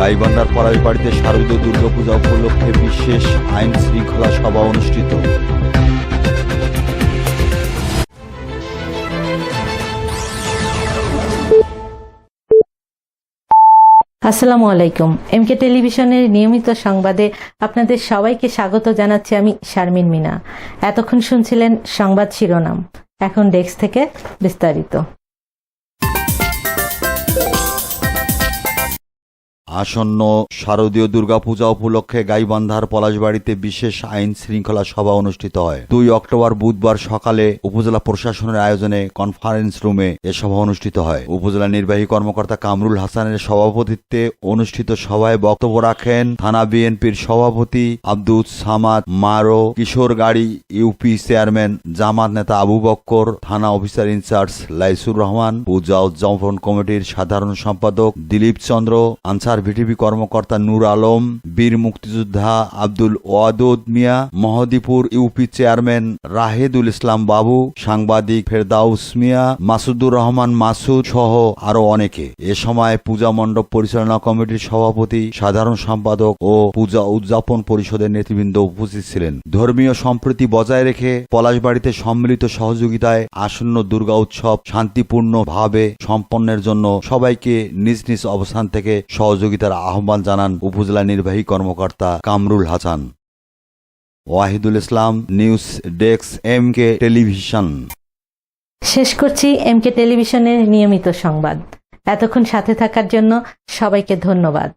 গাইবান্ধার পলাশ বাড়িতে শারদীয় দুর্গাপূজা উপলক্ষে বিশেষ আইন শৃঙ্খলা সভা অনুষ্ঠিত। আসসালামু আলাইকুম। এমকে টেলিভিশনের নিয়মিত সংবাদে আপনাদের সবাইকে স্বাগত জানাচ্ছি আমি শারমিন মিনা। এতক্ষণ শুনছিলেন সংবাদ শিরোনাম। এখন ডেস্ক থেকে বিস্তারিত। আসন্ন শারদীয় দুর্গাপূজা উপলক্ষে গাইবান্ধার পলাশবাড়িতে বিশেষ আইন শৃঙ্খলা সভা অনুষ্ঠিত হয়। দুই অক্টোবর বুধবার সকালে উপজেলা প্রশাসনের আয়োজনে কনফারেন্স রুমে এ সভা অনুষ্ঠিত হয়। উপজেলা নির্বাহী কর্মকর্তা কামরুল হাসানের সভাপতিত্বে অনুষ্ঠিত সভায় বক্তব্য রাখেন থানা বিএনপির সভাপতি আব্দুল সামাদ মারো, কিশোর গাড়ি ইউপি চেয়ারম্যান জামাত নেতা আবু বক্কর, থানা officer in charge Laisur Rahman, Puja উদযাপন কমিটির সাধারণ সম্পাদক দিলীপ চন্দ্র, আনসার ভিটিভি কর্মকর্তা নূর আলম, বীর মুক্তিযোদ্ধা Abdul Wadud Mia, Mohdipur U P chairman Rahedul Islam Babu, সাংবাদিক ফেরদাউস মিয়া, মাসুদুর রহমান মাসুদ সহ আরও অনেকে। এ সময় পূজা মণ্ডপ পরিচালনা কমিটির সভাপতি, সাধারণ সম্পাদক ও পূজা উদযাপন পরিষদের নেতৃবৃন্দ উপস্থিত ছিলেন। ধর্মীয় সম্প্রীতি বজায় রেখে পলাশবাড়িতে সম্মিলিত সহযোগিতায় আসন্ন দুর্গা উৎসব শান্তিপূর্ণভাবে সম্পন্নের জন্য সবাইকে নিজ নিজ অবস্থান থেকে সহযোগিতার আহ্বান জানান উপজেলা নির্বাহী কর্মকর্তা Kamrul Hasan. Wahidul Islam, news desk, M K television. শেষ করছি এম কে টেলিভিশনের নিয়মিত সংবাদ। এতক্ষণ সাথে থাকার জন্য সবাইকে ধন্যবাদ।